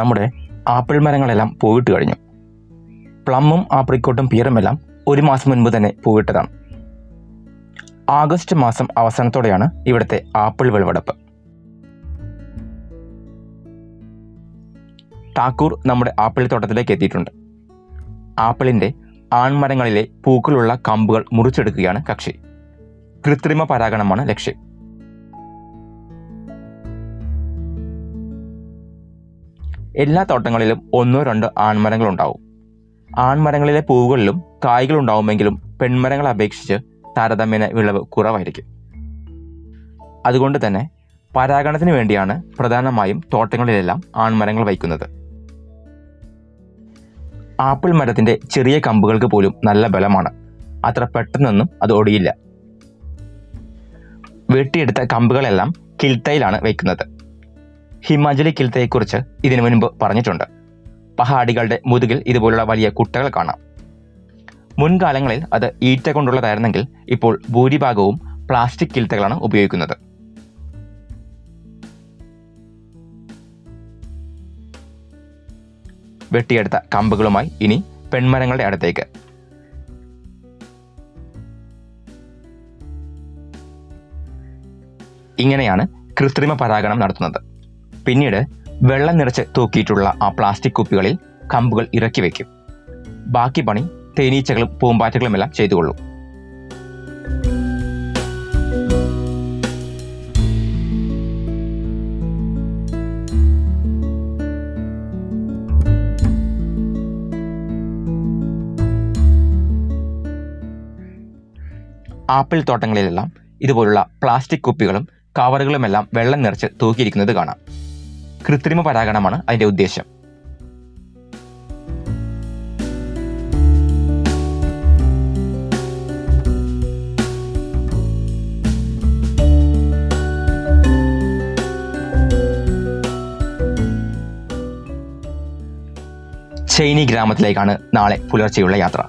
നമ്മുടെ ആപ്പിൾ മരങ്ങളെല്ലാം പൂവിട്ട് കഴിഞ്ഞു. പ്ലമ്മും ആപ്രിക്കോട്ടും പിയറുമെല്ലാം ഒരു മാസം മുൻപ് തന്നെ പൂവിട്ടതാണ്. ആഗസ്റ്റ് മാസം അവസാനത്തോടെയാണ് ഇവിടുത്തെ ആപ്പിൾ വിളവെടുപ്പ്. ടാക്കൂർ നമ്മുടെ ആപ്പിൾ തോട്ടത്തിലേക്ക് എത്തിയിട്ടുണ്ട്. ആപ്പിളിന്റെ ആൺമരങ്ങളിലെ പൂക്കളുള്ള കമ്പുകൾ മുറിച്ചെടുക്കുകയാണ് കക്ഷി. കൃത്രിമ പരാഗണമാണ് ലക്ഷ്യം. എല്ലാ തോട്ടങ്ങളിലും ഒന്നോ രണ്ടോ ആൺമരങ്ങൾ ഉണ്ടാവും ആൺമരങ്ങളിലെ പൂവുകളിലും കായ്കൾ ഉണ്ടാവുമെങ്കിലും പെൺമരങ്ങളെ അപേക്ഷിച്ച് താരതമ്യേന വിളവ് കുറവായിരിക്കും. അതുകൊണ്ട് തന്നെ പരാഗണത്തിന് വേണ്ടിയാണ് പ്രധാനമായും തോട്ടങ്ങളിലെല്ലാം ആൺമരങ്ങൾ വയ്ക്കുന്നത്. ആപ്പിൾ മരത്തിന്റെ ചെറിയ കമ്പുകൾക്ക് പോലും നല്ല ബലമാണ്. അത്ര പെട്ടെന്നൊന്നും അത് ഒടിയില്ല. വെട്ടിയെടുത്ത കമ്പുകളെല്ലാം കിൽത്തയിലാണ് വയ്ക്കുന്നത്. ഹിമാചലി കിൽത്തയെക്കുറിച്ച് ഇതിനു മുൻപ് പറഞ്ഞിട്ടുണ്ട്. പഹാടികളുടെ മുതുകിൽ ഇതുപോലുള്ള വലിയ കുട്ടകൾ കാണാം. മുൻകാലങ്ങളിൽ അത് ഈറ്റ കൊണ്ടുള്ളതായിരുന്നെങ്കിൽ ഇപ്പോൾ ഭൂരിഭാഗവും പ്ലാസ്റ്റിക് കിൽത്തകളാണ് ഉപയോഗിക്കുന്നത്. വെട്ടിയെടുത്ത കമ്പുകളുമായി ഇനി പെൺമരങ്ങളുടെ അടുത്തേക്ക്. ഇങ്ങനെയാണ് കൃത്രിമ പരാഗണം നടത്തുന്നത്. പിന്നീട് വെള്ളം നിറച്ച് തൂക്കിയിട്ടുള്ള ആ പ്ലാസ്റ്റിക് കുപ്പികളിൽ കമ്പുകൾ ഇറക്കി വയ്ക്കും ബാക്കി പണി തേനീച്ചകളും പൂമ്പാറ്റകളും പൂമ്പാറ്റകളുമെല്ലാം ചെയ്തുകൊള്ളും. ആപ്പിൾ തോട്ടങ്ങളിലെല്ലാം ഇതുപോലുള്ള പ്ലാസ്റ്റിക് കുപ്പികളും കവറുകളുമെല്ലാം വെള്ളം നിറച്ച് തൂക്കിയിരിക്കുന്നത് കാണാം. കൃത്രിമ പരാഗണമാണ് അതിന്റെ ഉദ്ദേശം. ചൈനി ഗ്രാമത്തിലേക്കാണ് നാളെ പുലർച്ചെയുള്ള യാത്ര.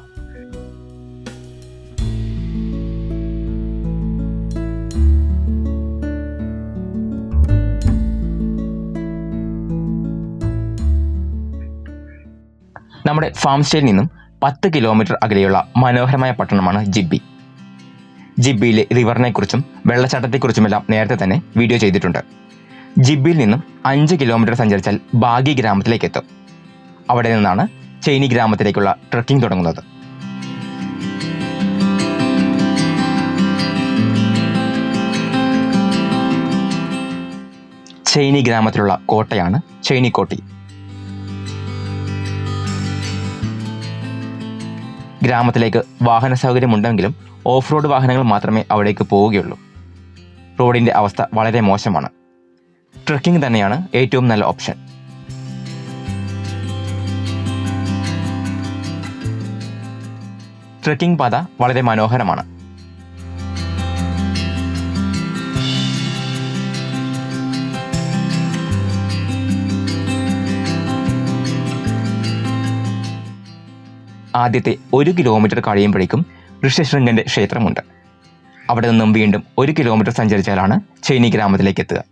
നമ്മുടെ ഫാം സ്റ്റേയിൽ നിന്നും പത്ത് കിലോമീറ്റർ അകലെയുള്ള മനോഹരമായ പട്ടണമാണ് ജിബി ജിബിയിലെ റിവറിനെക്കുറിച്ചും വെള്ളച്ചാട്ടത്തെക്കുറിച്ചുമെല്ലാം നേരത്തെ തന്നെ വീഡിയോ ചെയ്തിട്ടുണ്ട്. ജിബിയിൽ നിന്നും അഞ്ച് കിലോമീറ്റർ സഞ്ചരിച്ചാൽ ബാഗി ഗ്രാമത്തിലേക്ക് എത്തും അവിടെ നിന്നാണ് ചൈനി ഗ്രാമത്തിലേക്കുള്ള ട്രക്കിംഗ് തുടങ്ങുന്നത്. ചൈനി ഗ്രാമത്തിലുള്ള കോട്ടയാണ് ചൈനിക്കോട്ടി. ഗ്രാമത്തിലേക്ക് വാഹന സൗകര്യമുണ്ടെങ്കിലും ഓഫ് റോഡ് വാഹനങ്ങൾ മാത്രമേ അവിടേക്ക് പോവുകയുള്ളൂ. റോഡിന്റെ അവസ്ഥ വളരെ മോശമാണ്. ട്രക്കിംഗ് തന്നെയാണ് ഏറ്റവും നല്ല ഓപ്ഷൻ. ട്രക്കിംഗ് പാത വളരെ മനോഹരമാണ്. ആദ്യത്തെ ഒരു കിലോമീറ്റർ കഴിയുമ്പോഴേക്കും ഋഷ്യശൃംഗന്റെ ക്ഷേത്രമുണ്ട്. അവിടെ നിന്നും വീണ്ടും ഒരു കിലോമീറ്റർ സഞ്ചരിച്ചാലാണ് ചൈനി ഗ്രാമത്തിലേക്ക് എത്തുക.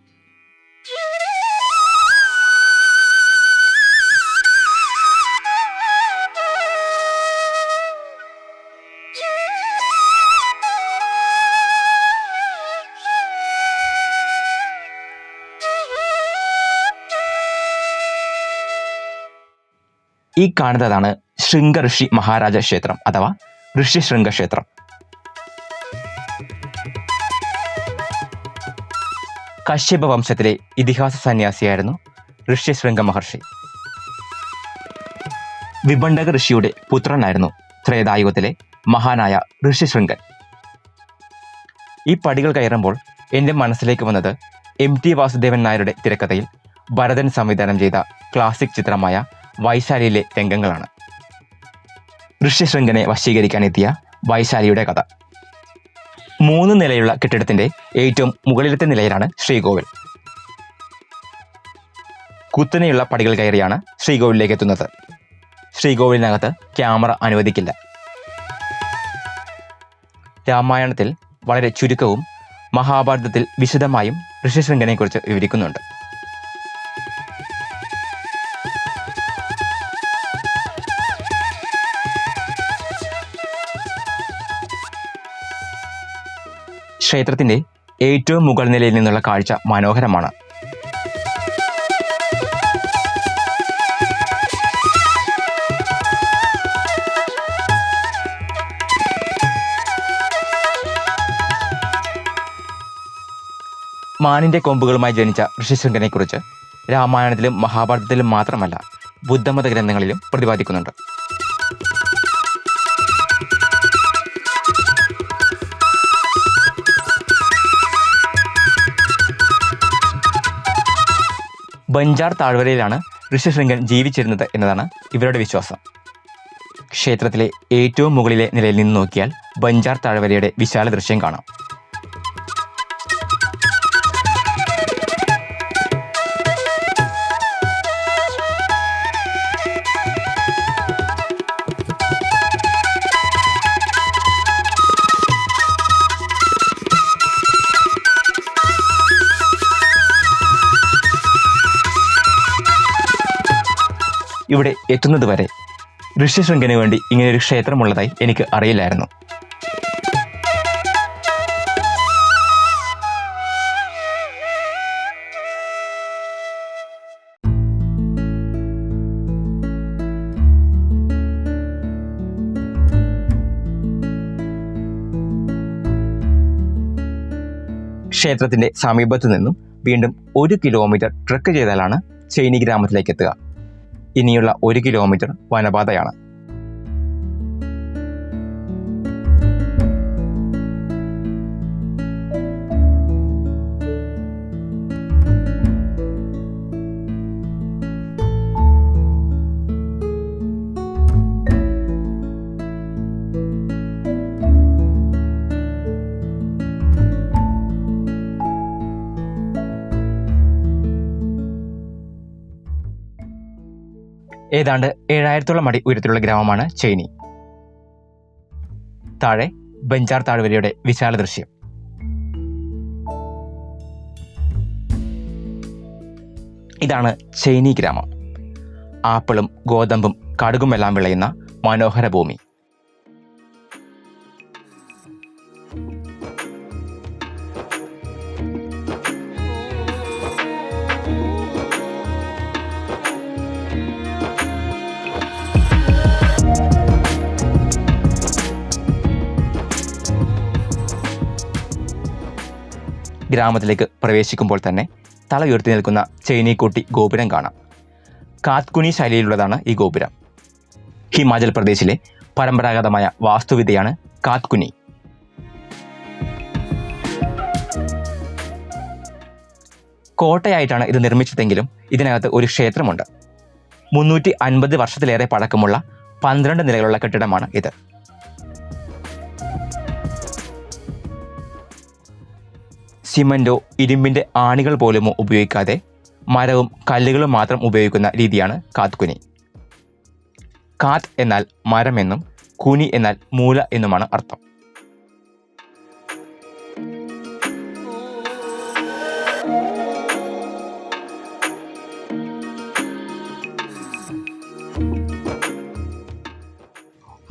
ഈ കാണുന്നതാണ് ശൃംഗ ഋഷി മഹാരാജ ക്ഷേത്രം അഥവാ ഋഷിശൃംഗ ക്ഷേത്രം കശ്യപ വംശത്തിലെ ഇതിഹാസ സന്യാസിയായിരുന്നു ഋഷ്യശൃംഗ മഹർഷി വിഭണ്ഡക ഋഷിയുടെ പുത്രനായിരുന്നു ത്രേതായുഗത്തിലെ മഹാനായ ഋഷിശൃംഗൻ ഈ പടികൾ കയറുമ്പോൾ എന്റെ മനസ്സിലേക്ക് വന്നത് എം ടി വാസുദേവൻ നായരുടെ തിരക്കഥയിൽ ഭരതൻ സംവിധാനം ചെയ്ത ക്ലാസിക് ചിത്രമായ വൈശാലിയിലെ രംഗങ്ങളാണ്. ഋഷ്യശൃംഗനെ വശീകരിക്കാനെത്തിയ വൈശാലിയുടെ കഥ. മൂന്ന് നിലയുള്ള കെട്ടിടത്തിന്റെ ഏറ്റവും മുകളിലത്തെ നിലയിലാണ് ശ്രീകോവിൽ. കുത്തനെയുള്ള പടികൾ കയറിയാണ് ശ്രീകോവിലേക്ക് എത്തുന്നത്. ശ്രീകോവിലിനകത്ത് ക്യാമറ അനുവദിക്കില്ല. രാമായണത്തിൽ വളരെ ചുരുക്കവും മഹാഭാരതത്തിൽ വിശദമായും ഋഷ്യശൃംഖനെക്കുറിച്ച് വിവരിക്കുന്നുണ്ട്. ക്ഷേത്രത്തിന്റെ ഏറ്റവും മുകൾ നിലയിൽ നിന്നുള്ള കാഴ്ച മനോഹരമാണ്. മാനിന്റെ കൊമ്പുകളുമായി ജനിച്ച ഋഷിശൃംഖനെക്കുറിച്ച് രാമായണത്തിലും മഹാഭാരതത്തിലും മാത്രമല്ല ബുദ്ധമത ഗ്രന്ഥങ്ങളിലും പ്രതിപാദിക്കുന്നുണ്ട്. ബഞ്ചാർ താഴ്വരയിലാണ് ഋഷിശൃംഗൻ ജീവിച്ചിരുന്നത് എന്നതാണ് ഇവരുടെ വിശ്വാസം. ക്ഷേത്രത്തിലെ ഏറ്റവും മുകളിലെ നിലയിൽ നിന്ന് നോക്കിയാൽ ബഞ്ചാർ താഴ്വരയുടെ വിശാല ദൃശ്യം കാണാം. ഇവിടെ എത്തുന്നത് വരെ ഋഷ്യശൃംഖന് വേണ്ടി ഇങ്ങനെ ഒരു ക്ഷേത്രമുള്ളതായി എനിക്ക് അറിയില്ലായിരുന്നു. ക്ഷേത്രത്തിന്റെ സമീപത്തു നിന്നും വീണ്ടും ഒരു കിലോമീറ്റർ ട്രക്ക് ചെയ്താലാണ് ചൈനി ഗ്രാമത്തിലേക്ക് എത്തുക. ഇനിയുള്ള ഒരു കിലോമീറ്റർ വനപാതയാണ്. ഏതാണ്ട് ഏഴായിരത്തോളം അടി ഉയരത്തിലുള്ള ഗ്രാമമാണ് ചൈനി. താഴെ ബഞ്ചാർ താഴ്വരയുടെ വിശാല ദൃശ്യം. ഇതാണ് ചൈനി ഗ്രാമം. ആപ്പിളും ഗോതമ്പും കടുകുമെല്ലാം വിളയുന്ന മനോഹര ഭൂമി. ഗ്രാമത്തിലേക്ക് പ്രവേശിക്കുമ്പോൾ തന്നെ തല ഉയർത്തി നിൽക്കുന്ന ചൈനീക്കൂട്ടി ഗോപുരം കാണാം. കാത്കുനി ശൈലിയിലുള്ളതാണ് ഈ ഗോപുരം. ഹിമാചൽ പ്രദേശിലെ പരമ്പരാഗതമായ വാസ്തുവിദ്യയാണ് കാത്കുനി. കോട്ടയായിട്ടാണ് ഇത് നിർമ്മിച്ചതെങ്കിലും ഇതിനകത്ത് ഒരു ക്ഷേത്രമുണ്ട്. മുന്നൂറ്റി അൻപത് വർഷത്തിലേറെ പഴക്കമുള്ള പന്ത്രണ്ട് നിലകളുള്ള കെട്ടിടമാണ് ഇത്. സിമന്റോ ഇരുമ്പിന്റെ ആണികൾ പോലുമോ ഉപയോഗിക്കാതെ മരവും കല്ലുകളും മാത്രം ഉപയോഗിക്കുന്ന രീതിയാണ് കാത് കുനി കാത് എന്നാൽ മരം എന്നും കുനി എന്നാൽ മൂല എന്നുമാണ് അർത്ഥം.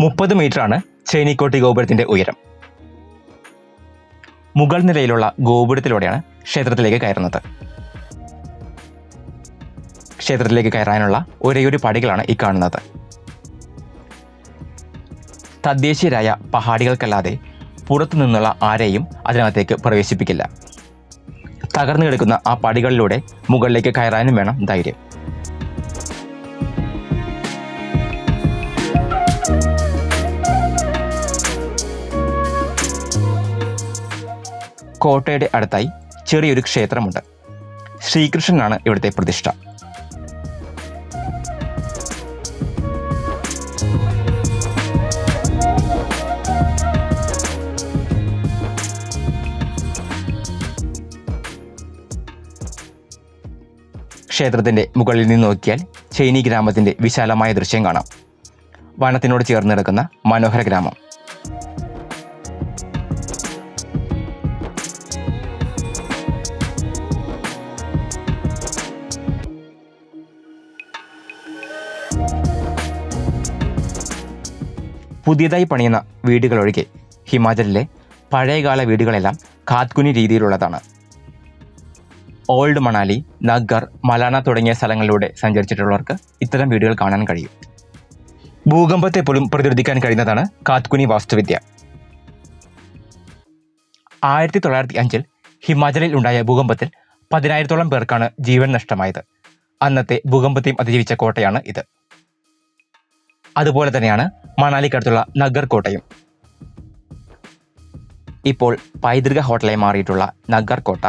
മുപ്പത് മീറ്ററാണ് ചേനിക്കോട്ടി ഗോപുരത്തിന്റെ ഉയരം. മുകൾ നിലയിലുള്ള ഗോപുരത്തിലൂടെയാണ് ക്ഷേത്രത്തിലേക്ക് കയറുന്നത്. ക്ഷേത്രത്തിലേക്ക് കയറാനുള്ള ഒരേയൊരു പടികളാണ് ഈ കാണുന്നത്. തദ്ദേശീയരായ പഹാടികൾക്കല്ലാതെ പുറത്തു നിന്നുള്ള ആരെയും അതിനകത്തേക്ക് പ്രവേശിപ്പിക്കില്ല. തകർന്നു കിടക്കുന്ന ആ പടികളിലൂടെ മുകളിലേക്ക് കയറാനും വേണം ധൈര്യം. കോട്ടയുടെ അടുത്തായി ചെറിയൊരു ക്ഷേത്രമുണ്ട്. ശ്രീകൃഷ്ണനാണ് ഇവിടുത്തെ പ്രതിഷ്ഠ. ക്ഷേത്രത്തിന്റെ മുകളിൽ നിന്ന് നോക്കിയാൽ ചൈനി ഗ്രാമത്തിന്റെ വിശാലമായ ദൃശ്യം കാണാം. വനത്തിനോട് ചേർന്ന് കിടക്കുന്ന മനോഹര ഗ്രാമം. പുതിയതായി പണിയുന്ന വീടുകളൊഴികെ ഹിമാചലിലെ പഴയകാല വീടുകളെല്ലാം കാത്കുനി രീതിയിലുള്ളതാണ്. ഓൾഡ് മണാലി നഗർ മലാന തുടങ്ങിയ സ്ഥലങ്ങളിലൂടെ സഞ്ചരിച്ചിട്ടുള്ളവർക്ക് ഇത്തരം വീടുകൾ കാണാൻ കഴിയും. ഭൂകമ്പത്തെ പോലും പ്രതിരോധിക്കാൻ കഴിയുന്നതാണ് കാത്കുനി വാസ്തുവിദ്യ. ആയിരത്തി തൊള്ളായിരത്തി അഞ്ചിൽ ഹിമാചലിൽ ഉണ്ടായ ഭൂകമ്പത്തിൽ പതിനായിരത്തോളം പേർക്കാണ് ജീവൻ നഷ്ടമായത്. അന്നത്തെ ഭൂകമ്പത്തെയും അതിജീവിച്ച കോട്ടയാണ് ഇത്. അതുപോലെ തന്നെയാണ് മണാലിക്കടുത്തുള്ള നഗർ കോട്ടയും ഇപ്പോൾ പൈതൃക ഹോട്ടലായി മാറിയിട്ടുള്ള നഗർ കോട്ട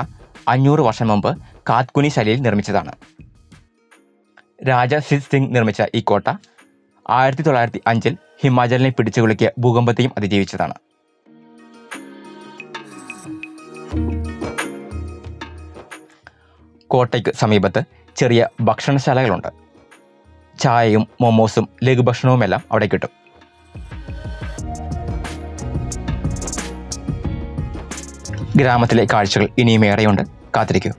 അഞ്ഞൂറ് വർഷം മുമ്പ് കാത്കുനി ശൈലിയിൽ നിർമ്മിച്ചതാണ്. രാജ സിദ് സിംഗ് നിർമ്മിച്ച ഈ കോട്ട ആയിരത്തി തൊള്ളായിരത്തി അഞ്ചിൽ ഹിമാചലിനെ പിടിച്ചു കുളിക്കിയ ഭൂകമ്പത്തെയും അതിജീവിച്ചതാണ്. കോട്ടയ്ക്ക് സമീപത്ത് ചെറിയ ഭക്ഷണശാലകളുണ്ട്. ചായയും മൊമോസും ലഘുഭക്ഷണവുമെല്ലാം അവിടെ കിട്ടും. ഗ്രാമത്തിലെ കാഴ്ചകൾ ഇനിയും ഏറെയുണ്ട്. കാത്തിരിക്കൂ.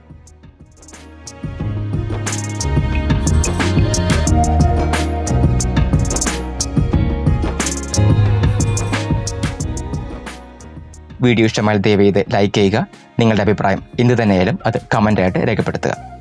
വീഡിയോ ഇഷ്ടമായാൽ ദയവ് ചെയ്ത് ലൈക്ക് ചെയ്യുക. നിങ്ങളുടെ അഭിപ്രായം എന്ത് തന്നെയായാലും അത് കമന്റായിട്ട് രേഖപ്പെടുത്തുക.